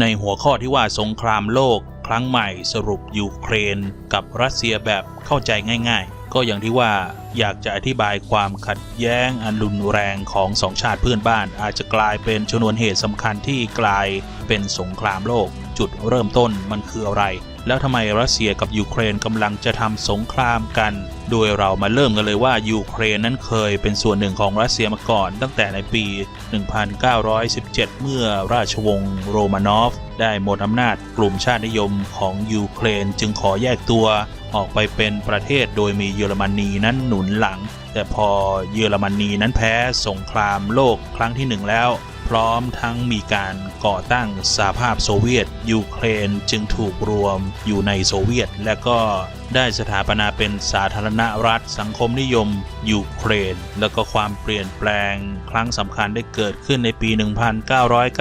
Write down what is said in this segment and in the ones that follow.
ในหัวข้อที่ว่าสงครามโลก ครั้งใหม่สรุปยูเครน กับรัสเซียแบบเข้าใจง่าย ๆ ก็อย่างที่ว่าอยากจะอธิบายความขัดแย้งอันรุนแรงของสองชาติเพื่อนบ้าน อาจจะกลายเป็นชนวนเหตุสำคัญที่กลายเป็นสงครามโลก จุดเริ่มต้นมันคืออะไร แล้วทำไมรัสเซียกับยูเครนกำลังจะทำสงครามกัน โดยเรามาเริ่มกันเลยว่ายูเครนนั้นเคยเป็นส่วนหนึ่งของรัสเซียมาก่อน ตั้งแต่ในปี 1917 เมื่อราชวงศ์โรมานอฟ ได้หมดอำนาจกลุ่มชาตินิยมของยูเครนจึงขอแยกตัวออกไปเป็นประเทศโดยมีเยอรมนีนั้นหนุนหลัง แต่พอเยอรมนีนั้นแพ้สงครามโลกครั้งที่หนึ่งแล้ว พร้อมทั้งมีการก่อตั้งสหภาพโซเวียต ยูเครนจึงถูกรวมอยู่ในโซเวียต และก็ได้สถาปนาเป็นสาธารณรัฐสังคมนิยมยูเครน แล้วก็ความเปลี่ยนแปลงครั้งสำคัญได้เกิดขึ้นในปี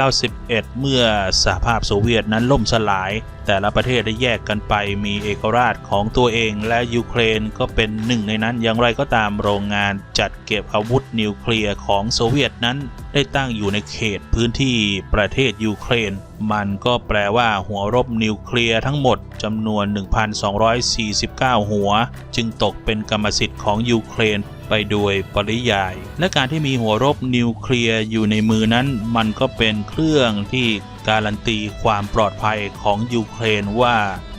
1991 เมื่อสหภาพโซเวียตนั้นล่มสลาย แต่ละประเทศได้แยกกันไปมีเอกราชของตัวเองและยูเครนก็เป็นหนึ่งในนั้นอย่างไรก็ตามโรงงานจัดเก็บอาวุธนิวเคลียร์ของโซเวียตนั้น ได้ตั้งอยู่ในเขตพื้นที่ประเทศยูเครน มันก็แปลว่าหัวรบนิวเคลียร์ทั้งหมดจำนวน 1,249 หัว จึงตกเป็นกรรมสิทธิ์ของยูเครนไปโดยปริยาย และการที่มีหัวรบนิวเคลียร์อยู่ในมือนั้น มันก็เป็นเครื่องที่การันตีความปลอดภัยของยูเครนว่า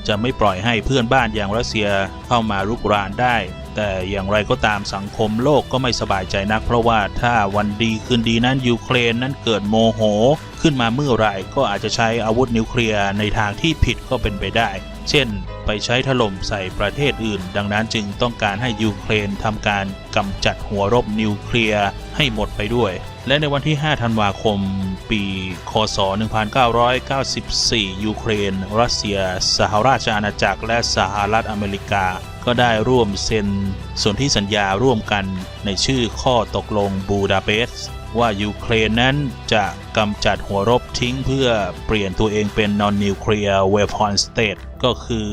จะไม่ปล่อยให้เพื่อนบ้านอย่างรัสเซียเข้ามารุกรานได้ แต่อย่างไรก็ตามสังคมโลกก็ไม่สบายใจนัก เพราะว่าถ้าวันดีคืนดีนั้นยูเครนนั้นเกิดโมโห ขึ้นมาเมื่อไรก็อาจจะใช้อาวุธนิวเคลียร์ในทางที่ผิดก็เป็นไปได้ เช่น ไปใช้ถล่มใส่ประเทศอื่น ดังนั้นจึงต้องการให้ยูเครนทำการกำจัดหัวรบนิวเคลียร์ให้หมดไปด้วย และในวันที่ 5 ธันวาคม ปี คศ 1994 ยูเครน รัสเซีย สหราชอาณาจักร และสหรัฐอเมริกา ก็ได้ร่วมเซ็นส่วนธิสัญญาร่วมกันในชื่อข้อตกลงบูดาเปสต์ว่ายูเครนนั้นจะกำจัดหัวรบทิ้งเพื่อเปลี่ยนตัวเองเป็น non nuclear weapon state ก็คือ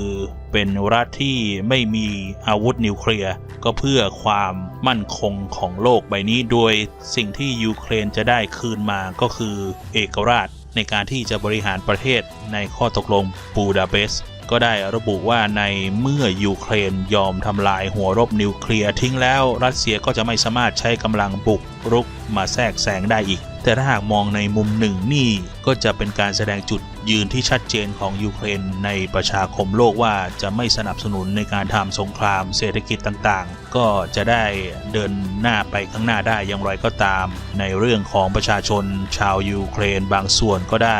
เป็นรัฐที่ไม่มีอาวุธนิวเคลียร์ก็เพื่อความมั่นคงของโลกใบนี้ โดยสิ่งที่ยูเครนจะได้คืนมาก็คือเอกราชในการที่จะบริหารประเทศในข้อตกลงบูดาเปสต์ก็ได้ระบุว่าในเมื่อยูเครนยอมทำลายหัวรบนิวเคลียร์ทิ้งแล้ว รัสเซียก็จะไม่สามารถใช้กำลังบุกรุกมาแทรกแซงได้อีก แต่ถ้าหากมองในมุมหนึ่งนี่ก็จะเป็นการแสดงจุดยืนที่ชัดเจนของยูเครนในประชาคมโลกว่าจะไม่สนับสนุนในการทำสงครามเศรษฐกิจต่างๆ ก็จะได้เดินหน้าไปข้างหน้าได้อย่างไรก็ตาม ในเรื่องของประชาชนชาวยูเครนบางส่วนก็ได้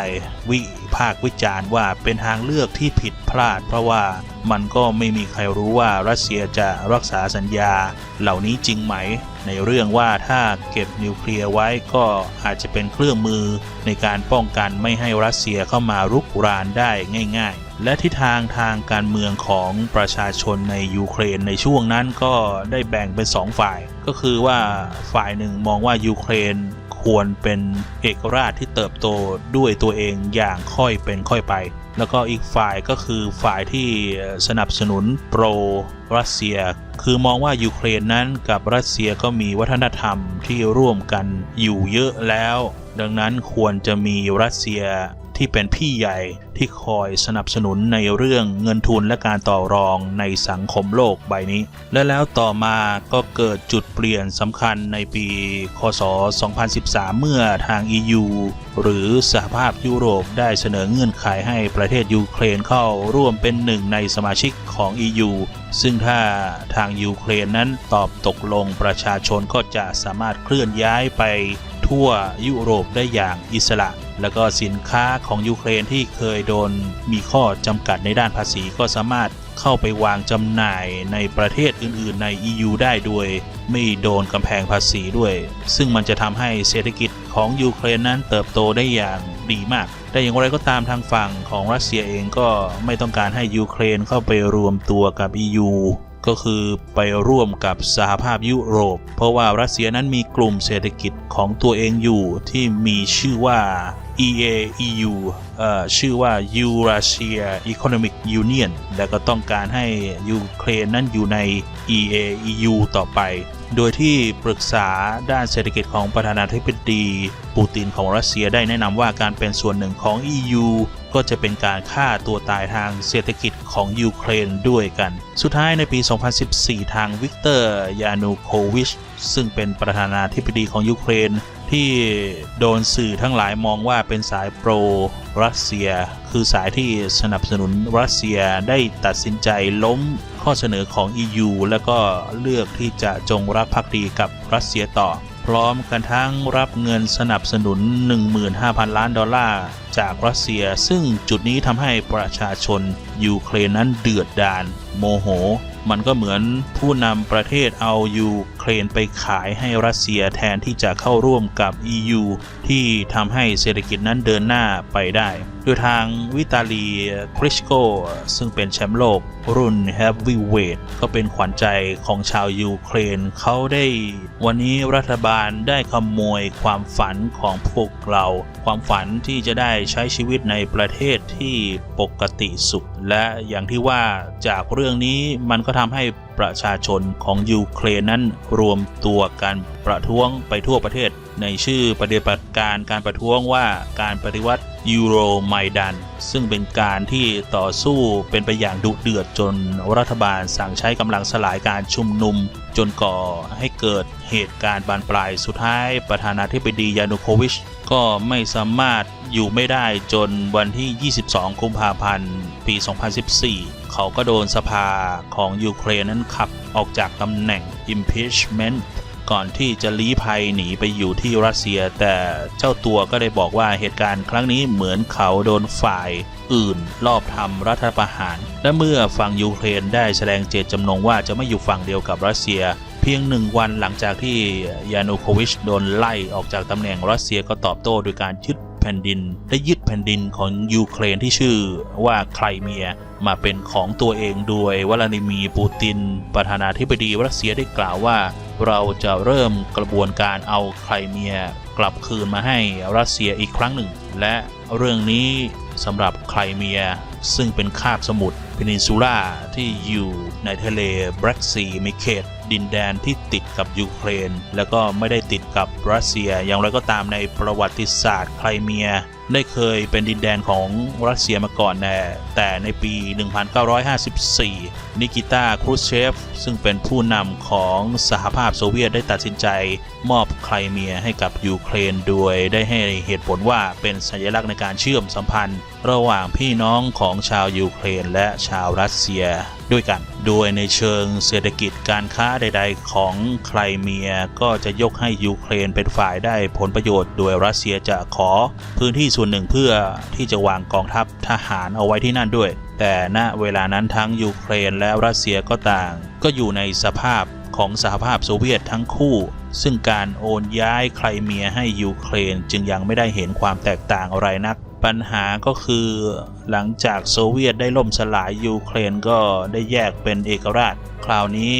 วิพากษ์วิจารณ์ว่าเป็นทางเลือกที่ผิดพลาด เพราะว่ามันก็ไม่มีใครรู้ว่ารัสเซียจะรักษาสัญญาเหล่านี้จริงไหม ในเรื่องว่าถ้าเก็บนิวเคลียร์ไว้ก็อาจจะเป็นเครื่องมือในการป้องกันไม่ให้รัสเซียเข้ามารุกรานได้ง่าย ๆและทิศทางทางการเมืองของประชาชนในยูเครนในช่วงนั้นก็ได้แบ่งเป็นสองฝ่าย ก็คือว่าฝ่ายหนึ่งมองว่ายูเครนควรเป็นเอกราชที่เติบโตด้วยตัวเองอย่างค่อยเป็นค่อยไป แล้วก็อีกฝ่ายก็คือฝ่ายที่สนับสนุนโปรรัสเซีย คือมองว่ายูเครนนั้นกับรัสเซียก็มีวัฒนธรรมที่ร่วมกันอยู่เยอะแล้ว ดังนั้นควรจะมีรัสเซียที่เป็นพี่ใหญ่ที่คอยสนับสนุนในเรื่องเงินทุนและการต่อรองในสังคมโลกใบนี้ และแล้วต่อมาก็เกิดจุดเปลี่ยนสำคัญในปี คศ 2013 เมื่อทาง EU หรือสหภาพยุโรปได้เสนอเงื่อนไขให้ประเทศยูเครนเข้าร่วมเป็นหนึ่งในสมาชิกของ EU ซึ่งถ้าทางยูเครนนั้นตอบตกลงประชาชนก็จะสามารถเคลื่อนย้ายไปทั่วยุโรปได้อย่างอิสระ แล้วก็สินค้าของยูเครนที่เคยโดนมีข้อจำกัดในด้านภาษีก็สามารถเข้าไปวางจำหน่ายในประเทศอื่น ๆ ใน EU ได้ด้วยไม่โดนกำแพงภาษีด้วย ซึ่งมันจะทำให้เศรษฐกิจของยูเครนนั้นเติบโตได้อย่างดีมาก แต่อย่างไรก็ตามทางฝั่งของรัสเซียเองก็ไม่ต้องการให้ยูเครนเข้าไปรวมตัวกับ EU ก็คือไปร่วมกับสหภาพยุโรป เพราะว่ารัสเซียนั้นมีกลุ่มเศรษฐกิจของตัวเองอยู่ที่มีชื่อว่า EAEU เอ่อชื่อว่า Eurasia Economic Union และก็ต้องการให้ยูเครนนั้นอยู่ใน EAEU ต่อไป โดยที่ปรึกษาด้านเศรษฐกิจของประธานาธิบดี ปูตินของรัสเซียได้แนะนำว่าการเป็นส่วนหนึ่งของ EU ก็จะเป็นการฆ่าตัวตายทางเศรษฐกิจของยูเครนด้วยกัน สุดท้ายในปี 2014 ทางวิกเตอร์ ยานูโควิช ซึ่งเป็นประธานาธิบดีของยูเครน ที่โดนสื่อทั้งหลายมองว่าเป็นสายโปรรัสเซีย คือสายที่สนับสนุนรัสเซียได้ตัดสินใจล้ม ข้อเสนอของ EU และก็เลือกที่จะจงรักภักดีกับรัสเซียต่อ พร้อมกันทั้งรับเงินสนับสนุน 15,000 ล้านดอลลาร์จากรัสเซีย ซึ่งจุดนี้ทำให้ประชาชน ยูเครนนั้นเดือดดาลโมโห มันก็เหมือนผู้นำประเทศเอายูเครนไปขายให้รัสเซียแทนที่จะเข้าร่วมกับ EU ที่ทำให้เศรษฐกิจนั้นเดินหน้าไปได้โดยทางวิตาลี คริชโก ซึ่งเป็นแชมป์โลก รุ่น Heavyweight ก็เป็นขวัญใจของชาวยูเครนเขาได้ วันนี้รัฐบาลได้ขโมยความฝันของพวกเรา ความฝันที่จะได้ใช้ชีวิตในประเทศที่ปกติสุขและอย่างที่ว่าจากเรื่องนี้มันก็ทำให้ประชาชนของยูเครนนั้นรวมตัวกันประท้วงไปทั่วประเทศ ในชื่อปฏิบัติการการประท้วงว่าการปฏิวัติยูโรไมดัน ซึ่งเป็นการที่ต่อสู้เป็นไปอย่างดุเดือดจนรัฐบาลสั่งใช้กำลังสลายการชุมนุม จนก่อให้เกิดเหตุการณ์บานปลายสุดท้ายประธานาธิบดียานุโควิช ก็ไม่สามารถอยู่ไม่ได้จนวันที่ 22 กุมภาพันธ์ ปี 2014 เขาก็โดนสภาของยูเครนนั้นขับออกจากตำแหน่ง impeachment ก่อนที่จะลี้ภัยหนีไปอยู่ที่รัสเซีย แต่เจ้าตัวก็ได้บอกว่าเหตุการณ์ครั้งนี้เหมือนเขาโดนฝ่ายอื่นลอบทำรัฐประหาร และเมื่อฝั่งยูเครนได้แสดงเจตจำนงว่าจะไม่อยู่ฝั่งเดียวกับรัสเซีย พียงหนึ่งวันหลังจากที่ยานูโควิชโดนไล่ออกจากตำแหน่งรัสเซียก็ตอบโต้โดยการยึดแผ่นดิน ได้ยึดแผ่นดินของยูเครนที่ชื่อว่าไครเมียมาเป็นของตัวเองโดยวลาดิมีร์ปูติน ประธานาธิบดีรัสเซียได้กล่าวว่า เราจะเริ่มกระบวนการเอาไครเมียกลับคืนมาให้รัสเซียอีกครั้งหนึ่ง และเรื่องนี้สำหรับไครเมีย ซึ่งเป็นคาบสมุทรเพนินซูล่าที่อยู่ในทะเลแบล็กซีมีเขต ดินแดนที่ติดกับยูเครน แล้วก็ไม่ได้ติดกับรัสเซีย อย่างไรก็ตามในประวัติศาสตร์ไครเมีย ได้เคยเป็นดินแดนของรัสเซียมาก่อนแน่แต่ในปี 1954 นิกิตาครูชเชฟ ซึ่งเป็นผู้นำของสหภาพโซเวียตได้ตัดสินใจ มอบไครเมียให้กับยูเครนโดยได้ให้เหตุผลว่าเป็นสัญลักษณ์ในการเชื่อมสัมพันธ์ ระหว่างพี่น้องของชาวยูเครนและชาวรัสเซีย ด้วยกัน โดยในเชิงเศรษฐกิจการค้าใด ๆ ของไครเมียก็จะยกให้ยูเครนเป็นฝ่ายได้ผลประโยชน์ โดยรัสเซียจะขอพื้นที่ส่วนหนึ่งเพื่อที่จะวางกองทัพทหารเอาไว้ที่นั่นด้วย แต่ณเวลานั้นทั้งยูเครนและรัสเซียก็ต่าง ก็อยู่ในสภาพของสหภาพโซเวียตทั้งคู่ ซึ่งการโอนย้ายไครเมียให้ยูเครนจึงยังไม่ได้เห็นความแตกต่างอะไรนัก ปัญหาก็คือหลังจากโซเวียตได้ล่มสลายยูเครนก็ได้แยกเป็นเอกราช คราวนี้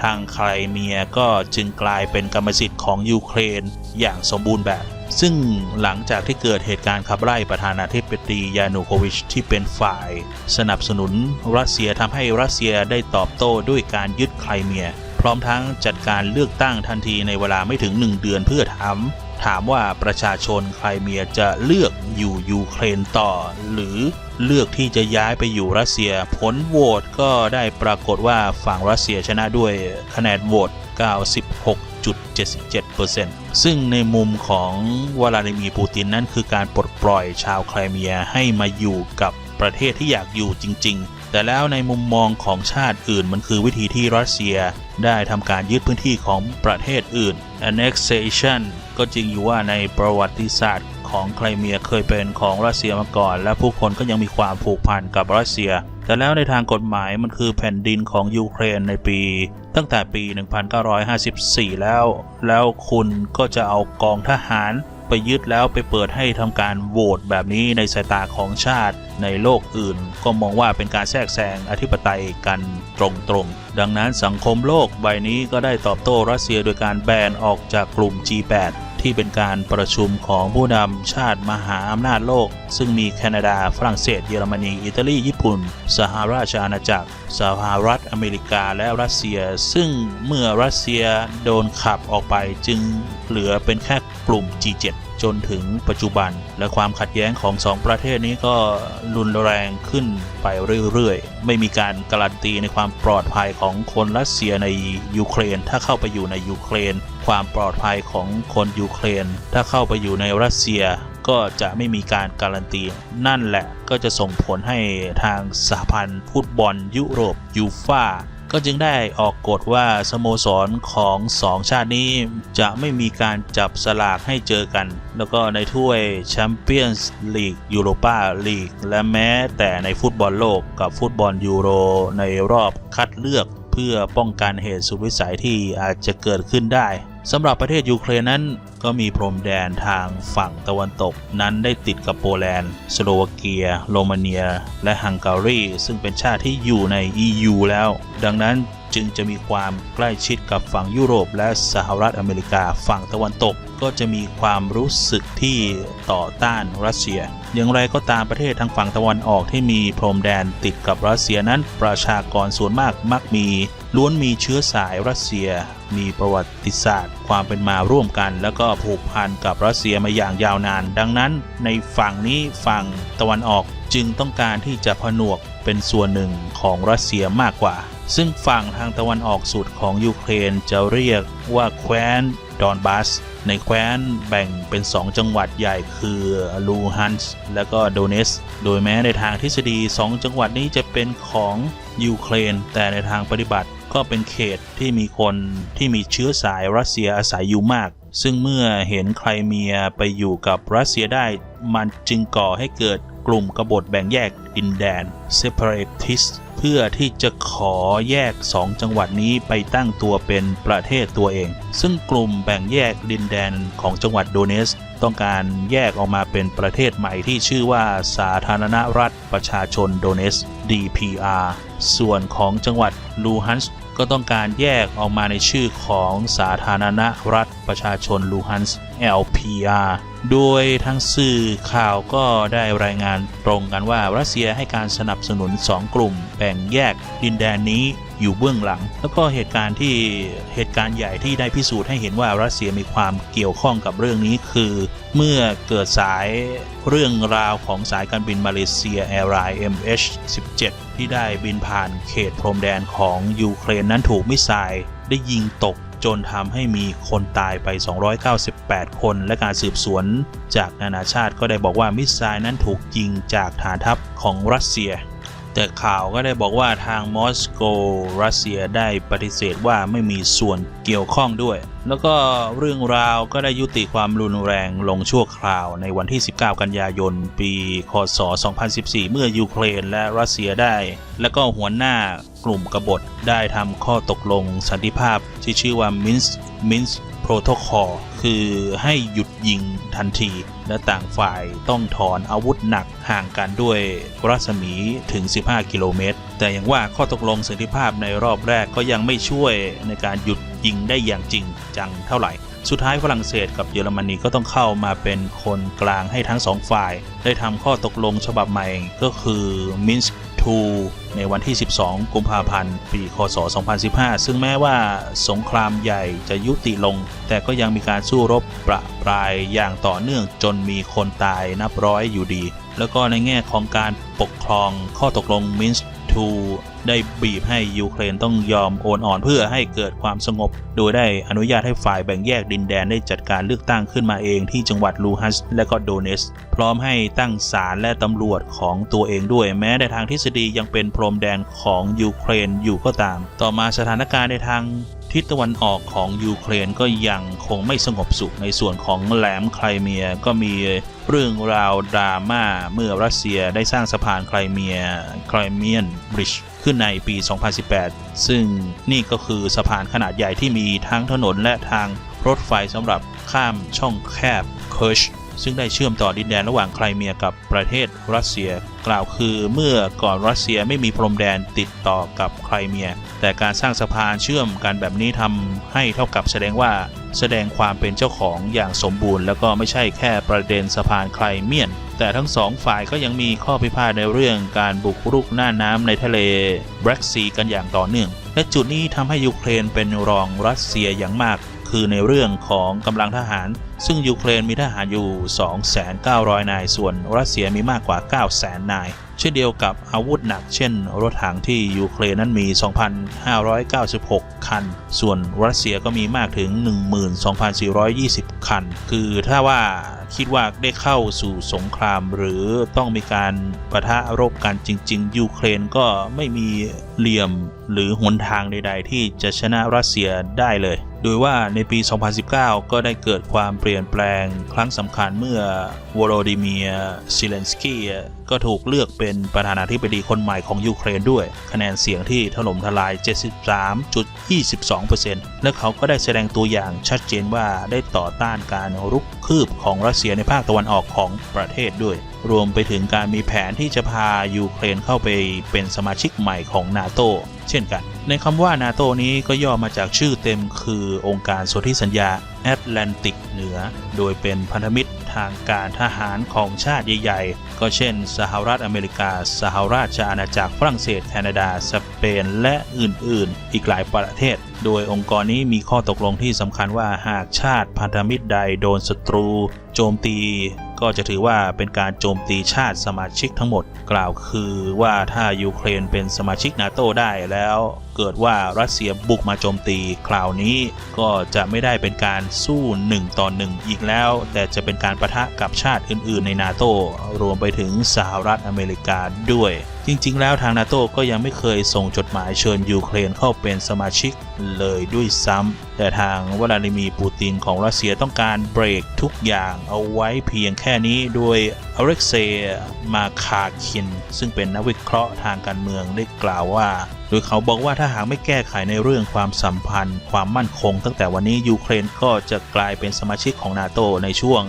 ทางไครเมียก็จึงกลายเป็นกรรมสิทธิ์ของยูเครนอย่างสมบูรณ์แบบ ซึ่งหลังจากที่เกิดเหตุการณ์ขับไล่ประธานาธิบดียานูโควิชที่เป็นฝ่าย สนับสนุนรัสเซียทำให้รัสเซียได้ตอบโต้ด้วยการยึดไครเมีย พร้อมทั้งจัดการเลือกตั้งทันทีในเวลาไม่ถึง 1 เดือนเพื่อถาม ถามว่าประชาชนไครเมียจะเลือกอยู่ยูเครนต่อ หรือเลือกที่จะย้ายไปอยู่รัสเซีย ผลโหวตก็ได้ปรากฏว่าฝั่งรัสเซียชนะด้วยคะแนนโหวต 96.77%ซึ่งในมุมของวลาดิมีร์ปูตินนั้นคือการปลดปล่อยชาวไครเมียให้มาอยู่กับประเทศที่อยากอยู่จริง ๆ แต่แล้วในมุมมองของชาติอื่นมันคือวิธีที่รัสเซียได้ทำการยึดพื้นที่ของประเทศอื่น annexation ก็จริงอยู่ว่าในประวัติศาสตร์ของไครเมียเคยเป็นของรัสเซียมาก่อน และผู้คนก็ยังมีความผูกพันกับรัสเซีย แต่แล้วในทางกฎหมายมันคือแผ่นดินของยูเครนในปี ตั้งแต่ปี 1954 แล้ว แล้วคุณก็จะเอากองทหาร ไปยึดแล้วไปเปิดให้ทำการโหวตแบบนี้ในสายตาของชาติในโลกอื่น ก็มองว่าเป็นการแทรกแซงอธิปไตยกันตรงๆ ดังนั้นสังคมโลกใบนี้ก็ได้ตอบโต้รัสเซียโดยการแบนออกจากกลุ่ม G8 ที่เป็นการประชุมของผู้นำชาติมหาอำนาจโลก ซึ่งมีแคนาดา ฝรั่งเศส เยอรมนี อิตาลี ญี่ปุ่น สหราชอาณาจักร สหรัฐอเมริกาและรัสเซีย ซึ่งเมื่อรัสเซียโดนขับออกไปจึงเหลือเป็นแค่กลุ่ม G7 จนถึงปัจจุบัน และความขัดแย้งของสองประเทศนี้ก็รุนแรงขึ้นไปเรื่อยๆ ไม่มีการการันตีในความปลอดภัยของคนรัสเซียในยูเครน ถ้าเข้าไปอยู่ในยูเครน ความปลอดภัยของคนยูเครน ถ้าเข้าไปอยู่ในรัสเซียก็จะไม่มีการการันตี นั่นแหละก็จะส่งผลให้ทางสหพันธ์ฟุตบอลยุโรปยูฟ่า ก็จึงได้ออกกฎว่าสโมสรของสองชาตินี้จะไม่มีการจับสลากให้เจอกัน แล้วก็ในถ้วยแชมเปี้ยนส์ลีกยูโรปาลีกและแม้แต่ในฟุตบอลโลกกับฟุตบอลยูโรในรอบคัดเลือก เพื่อป้องกันเหตุสุดวิสัยที่อาจจะเกิดขึ้นได้ สำหรับประเทศยูเครนนั้นก็มีพรมแดนทางฝั่งตะวันตกนั้นได้ติดกับโปแลนด์ สโลวาเกีย โรมาเนีย และฮังการี ซึ่งเป็นชาติที่อยู่ใน EU แล้ว ดังนั้นจึงจะมีความใกล้ชิดกับฝั่งยุโรปและสหรัฐอเมริกาฝั่งตะวันตก ก็จะมีความรู้สึกที่ต่อต้านรัสเซีย อย่างไรก็ตามประเทศทางฝั่งตะวันออกที่มีพรมแดนติดกับรัสเซียนั้น ประชากรส่วนมากมักมี ล้วนมีเชื้อสายรัสเซีย มีประวัติศาสตร์ ความเป็นมาร่วมกัน แล้วก็ผูกพันกับรัสเซียมาอย่างยาวนาน ดังนั้น ในฝั่งนี้ฝั่งตะวันออกจึงต้องการที่จะผนวกเป็นส่วนหนึ่งของรัสเซียมากกว่า ซึ่งฝั่งทางตะวันออกสุดของยูเครนจะเรียกว่าแคว้นดอนบาสในแคว้นแบ่งเป็น 2 จังหวัดใหญ่คือลูฮันส์และก็โดเนส โดยแม้ในทางทฤษฎี 2 จังหวัดนี้จะเป็นของยูเครน แต่ในทางปฏิบัติก็เป็นเขตที่มีคนที่มีเชื้อสายรัสเซียอาศัยอยู่มาก ซึ่งเมื่อเห็นไครเมียไปอยู่กับรัสเซียได้ มันจึงก่อให้เกิด กลุ่มกบฏแบ่งแยกดินแดน separatist เพื่อที่จะขอแยกสองจังหวัดนี้ไปตั้งตัวเป็นประเทศตัวเอง ซึ่งกลุ่มแบ่งแยกดินแดนของจังหวัดโดเนส ต้องการแยกออกมาเป็นประเทศใหม่ที่ชื่อว่าสาธารณรัฐประชาชนโดเนส DPR ส่วนของจังหวัดลูฮันส์ ก็ต้องการแยกออกมาในชื่อของสาธารณรัฐประชาชนลูฮันส์ LPR โดยทั้งสื่อข่าวก็ได้รายงานตรงกันว่ารัสเซียให้การสนับสนุน 2 กลุ่ม แบ่งแยกดินแดนนี้อยู่เบื้องหลัง แล้วก็เหตุการณ์ที่เหตุการณ์ใหญ่ที่ได้พิสูจน์ให้เห็นว่ารัสเซียมีความเกี่ยวข้องกับเรื่องนี้คือ เมื่อเกิดสายเรื่องราวของสายการบินมาเลเซียแอร์ไลน์ MH17 ที่ได้บินผ่านเขตพรมแดนของยูเครนนั้นถูกมิสไซล์ได้ยิงตกจนทำให้มีคนตายไป 298 คน และการสืบสวน จากนานาชาติก็ได้บอกว่ามิสไซล์นั้นถูกยิงจากฐานทัพของรัสเซีย แต่ข่าวก็ได้บอกว่าทางมอสโกรัสเซียได้ปฏิเสธว่าไม่มีส่วนเกี่ยวข้องด้วย แล้วก็เรื่องราวก็ได้ยุติความรุนแรงลงชั่วคราวในวันที่ 19 กันยายน ปีคศ 2014 เมื่อยูเครนและรัสเซียได้ และก็หัวหน้ากลุ่มกบฏได้ทำข้อตกลงสันติภาพที่ชื่อว่ามินส์มินส์ โปรโตคอลคือให้หยุดยิงทันที และต่างฝ่ายต้องถอนอาวุธหนักห่างกันด้วยรัศมีถึง 15 กิโลเมตร แต่อย่างว่าข้อตกลงสันติภาพในรอบแรกก็ยังไม่ช่วยในการหยุดยิงได้อย่างจริงจังเท่าไหร่ สุดท้ายฝรั่งเศสกับเยอรมนีก็ต้องเข้ามาเป็นคนกลางให้ทั้งสองฝ่าย ได้ทำข้อตกลงฉบับใหม่ก็คือมิ 2ในวันที่ 12 กุมภาพันธ์ ปี คศ 2015 ซึ่งแม้ว่าสงครามใหญ่จะยุติลง แต่ก็ยังมีการสู้รบประปรายอย่างต่อเนื่องจนมีคนตายนับร้อยอยู่ดี แล้วก็ในแง่ของการปกครองข้อตกลงมินส์ 2ได้บีบให้ยูเครนต้องยอมโอนอ่อนเพื่อให้เกิดความสงบ โดยได้อนุญาตให้ฝ่ายแบ่งแยกดินแดนได้จัดการเลือกตั้งขึ้นมาเองที่จังหวัดลูฮัสและก็โดเนส พร้อมให้ตั้งศาลและตำรวจของตัวเองด้วย แม้ในทางทฤษฎียังเป็นพรมแดนของยูเครนอยู่ก็ตาม ต่อมาสถานการณ์ในทาง ทิศตะวันออกของยูเครนก็ยังคงไม่สงบสุขในส่วนของแหลมไครเมียก็มีเรื่องราวดราม่าเมื่อรัสเซียได้สร้างสะพานไครเมียไครเมียนบริดจ์ขึ้นในปี 2018 ซึ่งนี่ก็คือสะพานขนาดใหญ่ที่มีทั้งถนนและทางรถไฟสำหรับข้ามช่องแคบเคิร์ช ซึ่งได้เชื่อมต่อดินแดนระหว่างไครเมียกับประเทศรัสเซีย กล่าวคือเมื่อก่อนรัสเซียไม่มีพรมแดนติดต่อกับไครเมีย แต่การสร้างสะพานเชื่อมกันแบบนี้ทำให้เท่ากับแสดงว่าแสดงความเป็นเจ้าของอย่างสมบูรณ์ แล้วก็ไม่ใช่แค่ประเด็นสะพานไคลเมียน แต่ทั้งสองฝ่ายก็ยังมีข้อพิพาทในเรื่องการบุกรุกหน้าน้ำในทะเลแบล็กซีกันอย่างต่อเนื่อง และจุดนี้ทำให้ยูเครนเป็นรองรัสเซียอย่างมากคือในเรื่องของกำลังทหาร ซึ่งยูเครนมีทหารอยู่ 2,900 นาย ส่วนรัสเซียมีมากกว่า 900,000 นาย เช่นเดียวกับอาวุธหนัก เช่น รถถังที่ยูเครนนั้นมี 2,596 คัน ส่วนรัสเซียก็มีมากถึง 12,420 คัน คือถ้าว่าคิดว่าได้เข้าสู่สงคราม หรือต้องมีการปะทะรบกันจริง ๆ ยูเครนก็ไม่มีเหลี่ยมหรือหนทางใด ๆ ที่จะชนะรัสเซียได้เลย โดยว่าในปี 2019 ก็ได้เกิดความเปลี่ยนแปลงครั้งสำคัญเมื่อวโรดิเมียซิเลนสกี้ ก็ถูกเลือกเป็นประธานาธิบดีคนใหม่ของยูเครนด้วย คะแนนเสียงที่ถล่มทลาย 73.22%และเขาก็ได้แสดงตัวอย่างชัดเจนว่าได้ต่อต้านการรุกคืบของรัสเซียในภาคตะวันออกของประเทศด้วย รวมไปถึงการมีแผนที่จะพายูเครนเข้าไปเป็นสมาชิกใหม่ของนาโตเช่นกัน ในคำว่านาโตนี้ก็ย่อมาจากชื่อเต็มคือองค์การสนธิสัญญา แอตแลนติกเหนือ โดยเป็นพันธมิตรทางการทหารของชาติใหญ่ๆ ก็เช่น สหรัฐอเมริกา สหราชอาณาจักรฝรั่งเศสแคนาดา สเปน และอื่นๆ อีกหลายประเทศ โดยองค์กรนี้มีข้อตกลงที่สำคัญว่าหากชาติพันธมิตรใดโดนศัตรู โจมตี ก็จะถือว่าเป็นการโจมตีชาติสมาชิกทั้งหมด กล่าวคือว่าถ้ายูเครนเป็นสมาชิกนาโตได้แล้วเกิดว่ารัสเซียบุกมาโจมตีคราวนี้ก็จะไม่ได้เป็นการสู้หนึ่งต่อหนึ่งอีกแล้ว แต่จะเป็นการประทะกับชาติอื่น ๆ ในนาโตรวมไปถึงสหรัฐอเมริกาด้วย จริงๆ แล้วทางนาโต้ก็ยังไม่เคยส่งจดหมายเชิญยูเครนเข้าเป็นสมาชิกเลยด้วยซ้ำ แต่ทางวลาดิมีปูตินของรัสเซียต้องการเบรกทุกอย่างเอาไว้เพียงแค่นี้ โดยอเล็กเซย์มาคาคิน ซึ่งเป็นนักวิเคราะห์ทางการเมืองได้กล่าวว่า โดยเขาบอกว่าถ้าหากไม่แก้ไขในเรื่องความสัมพันธ์ ความมั่นคง ตั้งแต่วันนี้ยูเครนก็จะกลายเป็นสมาชิกของนาโตในช่วง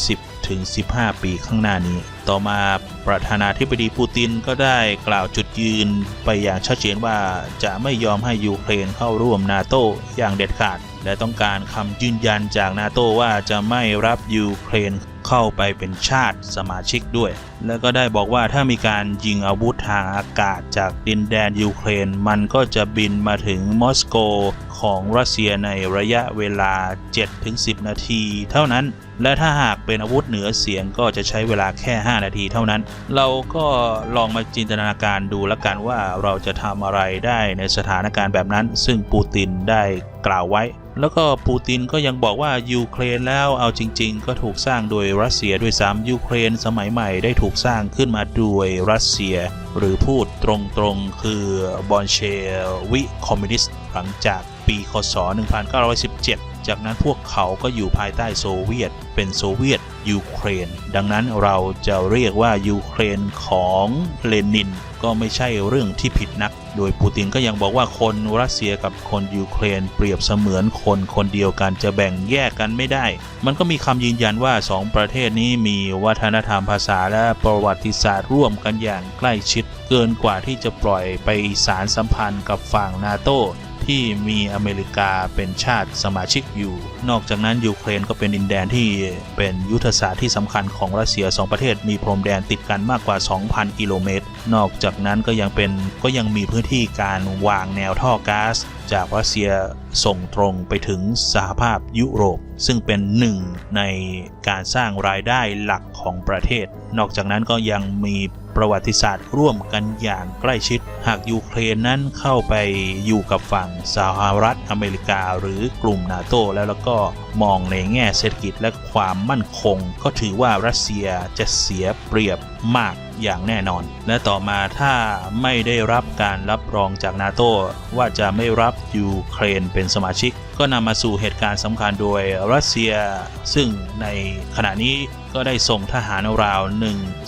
10ถึง15 ปีข้างหน้านี้ ต่อมาประธานาธิบดีปูตินก็ได้กล่าวจุดยืนไปอย่างชัดเจนว่าจะไม่ยอมให้ยูเครนเข้าร่วมนาโตอย่างเด็ดขาด และต้องการคำยืนยันจากนาโตว่าจะไม่รับยูเครนเข้าไปเป็นชาติสมาชิกด้วย แล้วก็ได้บอกว่าถ้ามีการยิงอาวุธทางอากาศจากดินแดนยูเครน มันก็จะบินมาถึงมอสโกของรัสเซียในระยะเวลา 7-10 นาทีเท่านั้น และถ้าหากเป็นอาวุธเหนือเสียงก็จะใช้เวลาแค่ 5 นาทีเท่านั้น เราก็ลองมาจินตนาการดูล้วกันว่าเราจะทำอะไรได้ในสถานการณ์แบบนั้น ซึ่งปูตินได้กล่าวไว้ แล้วก็ปูตินก็ยังบอกว่ายูเครนแล้วเอาจริง ๆ ก็ถูกสร้างโดยรัสเซียด้วยซ้ำยูเครนสมัยใหม่ได้ถูกสร้างขึ้นมาโดยรัสเซีย หรือพูดตรงๆคือบอลเชวิคอมมิวนิสต์หลังจากปีคศ 1917 จากนั้นพวกเขาก็อยู่ภายใต้โซเวียต เป็นโซเวียตยูเครน ดังนั้นเราจะเรียกว่ายูเครนของเลนิน ก็ไม่ใช่เรื่องที่ผิดนัก โดยปูตินก็ยังบอกว่าคนรัสเซียกับคนยูเครนเปรียบเสมือนคนคนเดียวกันจะแบ่งแยกกันไม่ได้ มันก็มีคำยืนยันว่าสองประเทศนี้มีวัฒนธรรมภาษาและประวัติศาสตร์ร่วมกันอย่างใกล้ชิด เกินกว่าที่จะปล่อยไปสารสัมพันธ์กับฝั่งนาโต ที่มีอเมริกาเป็นชาติสมาชิกอยู่ นอกจากนั้นยูเครนก็เป็นดินแดนที่เป็นยุทธศาสตร์ที่สำคัญของรัสเซียสองประเทศมีพรมแดนติดกันมากกว่า 2,000 กิโลเมตร นอกจากนั้นก็ยังเป็นก็ยังมีพื้นที่การวางแนวท่อก๊าซจากรัสเซียส่งตรงไปถึงสหภาพยุโรป ซึ่งเป็นหนึ่งในการสร้างรายได้หลักของประเทศ นอกจากนั้นก็ยังมี ประวัติศาสตร์ร่วมกันอย่างใกล้ชิด หากยูเครนนั้นเข้าไปอยู่กับฝั่งสหรัฐอเมริกาหรือกลุ่มนาโตแล้วแล้วก็มองในแง่เศรษฐกิจและความมั่นคง ก็ถือว่ารัสเซียจะเสียเปรียบมากอย่างแน่นอน และต่อมาถ้าไม่ได้รับการรับรองจากนาโตว่าจะไม่รับยูเครนเป็นสมาชิก ก็นำมาสู่เหตุการณ์สำคัญโดยรัสเซีย ซึ่งในขณะนี้ ก็ได้ส่งทหารราว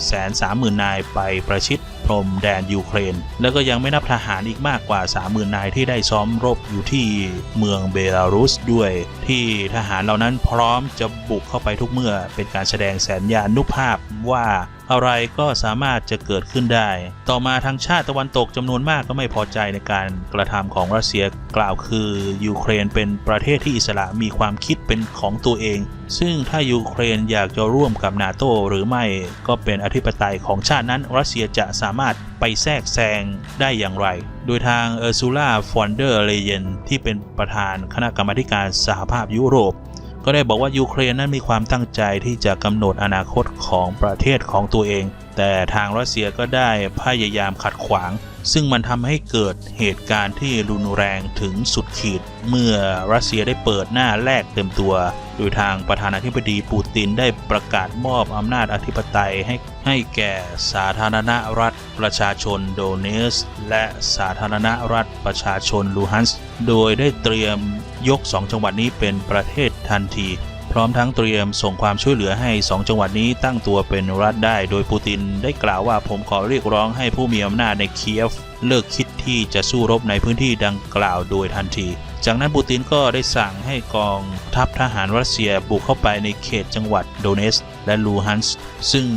130,000 นายไปประชิดพรมแดนยูเครน แล้วก็ยังไม่นับทหารอีกมากกว่า 30,000 นายที่ได้ซ้อมรบอยู่ที่เมืองเบลารุสด้วย ที่ทหารเหล่านั้นพร้อมจะบุกเข้าไปทุกเมื่อเป็นการแสดงแสนยานุภาพว่า อะไรก็สามารถจะเกิดขึ้นได้ ต่อมาทางชาติตะวันตกจำนวนมากก็ไม่พอใจในการกระทำของรัสเซียกล่าวคือยูเครนเป็นประเทศที่อิสระมีความคิดเป็นของตัวเอง ซึ่งถ้ายูเครนอยากจะร่วมกับนาโตหรือไม่ก็เป็นอธิปไตยของชาตินั้น รัสเซียจะสามารถไปแทรกแซงได้อย่างไร โดยทางเออร์ซูล่าฟอนเดอร์เลเยนที่เป็นประธานคณะกรรมาการสหภาพยุโรป ก็ได้บอกว่ายูเครนนั้นมีความตั้งใจที่จะกำหนดอนาคตของประเทศของตัวเอง แต่ทางรัสเซียก็ได้พยายามขัดขวาง ซึ่งมันทำให้เกิดเหตุการณ์ที่รุนแรงถึงสุดขีด เมื่อรัสเซียได้เปิดหน้าแรกเต็มตัว โดยทางประธานาธิบดีปูตินได้ประกาศมอบอำนาจอธิปไตยให้ให้แก่สาธารณรัฐประชาชนโดเนสและสาธารณรัฐประชาชนลูฮันส์โดยได้เตรียม ยก 2 จังหวัดนี้เป็นประเทศทันที พร้อมทั้งเตรียมส่งความช่วยเหลือให้ 2 จังหวัดนี้ตั้งตัวเป็นรัฐได้ โดยปูตินได้กล่าวว่าผมขอเรียกร้องให้ผู้มีอำนาจในเคียฟเลิกคิดที่จะสู้รบในพื้นที่ดังกล่าวโดยทันที จากนั้นปูตินก็ได้สั่งให้กองทัพทหารรัสเซียบุกเข้าไปในเขตจังหวัดโดเนสและลูฮันส์ซึ่ง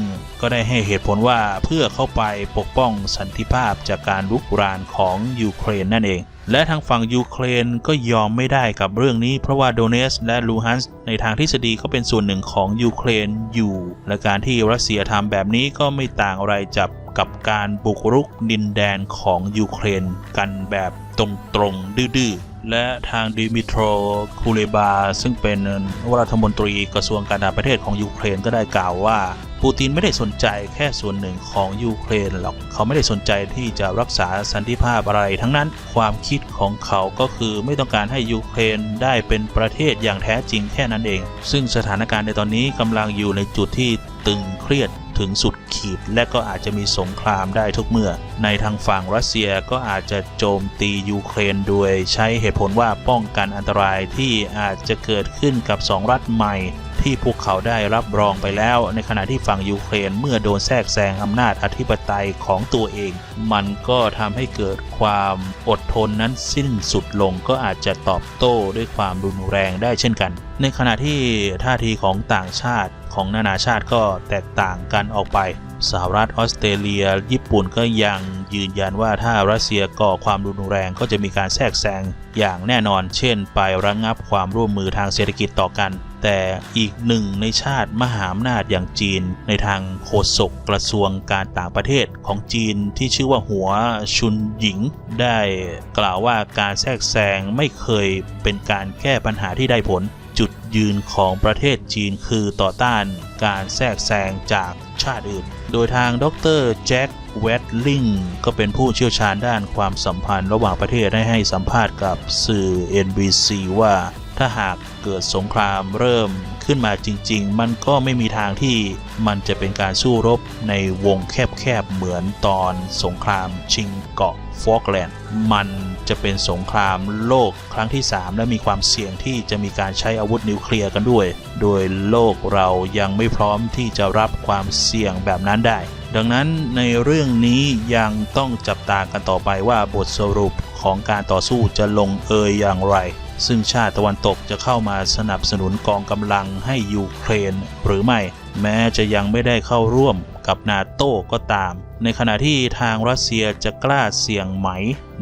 ก็ได้ให้เหตุผลว่าเพื่อเข้าไปปกป้องสันติภาพจากการลุกรานของยูเครนนั่นเอง และทางฝั่งยูเครนก็ยอมไม่ได้กับเรื่องนี้ เพราะว่าโดเนสและลูฮันส์ในทางทฤษฎีก็เป็นส่วนหนึ่งของยูเครนอยู่ และการที่รัสเซียทำแบบนี้ก็ไม่ต่างอะไรจากกับการบุกรุกดินแดนของยูเครนกันแบบตรงๆดื้อๆ และทางดิมิโตรคูเลบา ซึ่งเป็นรัฐมนตรีกระทรวงการต่างประเทศของยูเครนก็ได้กล่าวว่า ปูตินไม่ได้สนใจแค่ส่วนหนึ่งของยูเครนหรอก เขาไม่ได้สนใจที่จะรักษาสันติภาพอะไร ทั้งนั้นความคิดของเขาก็คือไม่ต้องการให้ยูเครนได้เป็นประเทศอย่างแท้จริงแค่นั้นเอง ซึ่งสถานการณ์ในตอนนี้กำลังอยู่ในจุดที่ตึงเครียดถึงสุดขีดและก็อาจจะมีสงครามได้ทุกเมื่อ ในทางฝั่งรัสเซียก็อาจจะโจมตียูเครนโดยใช้เหตุผลว่าป้องกันอันตรายที่อาจจะเกิดขึ้นกับสองรัฐใหม่ ที่พวกเขาได้รับรองไปแล้ว ในขณะที่ฝั่งยูเครนเมื่อโดนแทรกแซงอำนาจอธิปไตยของตัวเอง มันก็ทำให้เกิดความอดทนนั้นสิ้นสุดลงก็อาจจะตอบโต้ด้วยความรุนแรงได้เช่นกัน ในขณะที่ท่าทีของต่างชาติของนานาชาติก็แตกต่างกันออกไปสหรัฐออสเตรเลีย ญี่ปุ่นก็ยังยืนยันว่าถ้ารัสเซียก่อความรุนแรงก็จะมีการแทรกแซงอย่างแน่นอน เช่น ไประงงับความร่วมมือทางเศรษฐกิจต่อกัน แต่อีกหนึ่งในชาติมหาอำนาจอย่างจีน ในทางโฆษกกระทรวงการต่างประเทศของจีนที่ชื่อว่าหัวชุนหญิง ได้กล่าวว่าการแทรกแซงไม่เคยเป็นการแก้ปัญหาที่ได้ผล จุดยืนของประเทศจีนคือต่อต้านการแทรกแซงจากชาติอื่น โดยทางดรแจ็คแวดลิงก็เป็นผู้เชี่ยวชาญด้านความสัมพันธ์ระหว่างประเทศได้ให้สัมภาษณ์กับสื่อ NBC ว่า ถ้าหากเกิดสงครามเริ่มขึ้นมาจริง ๆ มันก็ไม่มีทางที่มันจะเป็นการสู้รบในวงแคบๆเหมือนตอนสงครามชิงเกาะฟอกแลนด์มันจะเป็นสงครามโลกครั้งที่ 3 และมีความเสี่ยงที่จะมีการใช้อาวุธนิวเคลียร์กันด้วย โดยโลกเรายังไม่พร้อมที่จะรับความเสี่ยงแบบนั้นได้ ดังนั้นในเรื่องนี้ยังต้องจับตากันต่อไปว่าบทสรุปของการต่อสู้จะลงเอยอย่างไร ซึ่งชาติตะวันตกจะเข้ามาสนับสนุนกองกำลังให้ยูเครนหรือไม่ แม้จะยังไม่ได้เข้าร่วมกับนาโต้ก็ตาม ในขณะที่ทางรัสเซียจะกล้าเสี่ยงไหม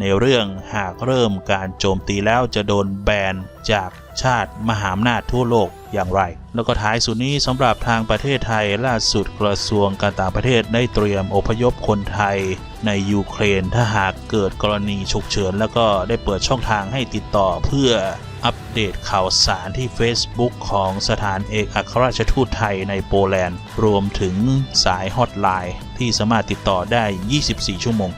ในเรื่องหากเริ่มการโจมตีแล้วจะโดนแบนจาก ชาติ มหาอำนาจทั่วโลกอย่างไร แล้วก็ท้ายสุดนี้สำหรับทางประเทศไทยล่าสุดกระทรวงการต่างประเทศได้เตรียมอพยพคนไทยในยูเครนถ้าหากเกิดกรณีฉุกเฉิน แล้วก็ได้เปิดช่องทางให้ติดต่อเพื่ออัปเดตข่าวสารที่ Facebook ของสถานเอกอัครราชทูตไทยในโปแลนด์ รวมถึงสายฮอตไลน์ที่สามารถติดต่อได้ 24 ชั่วโมง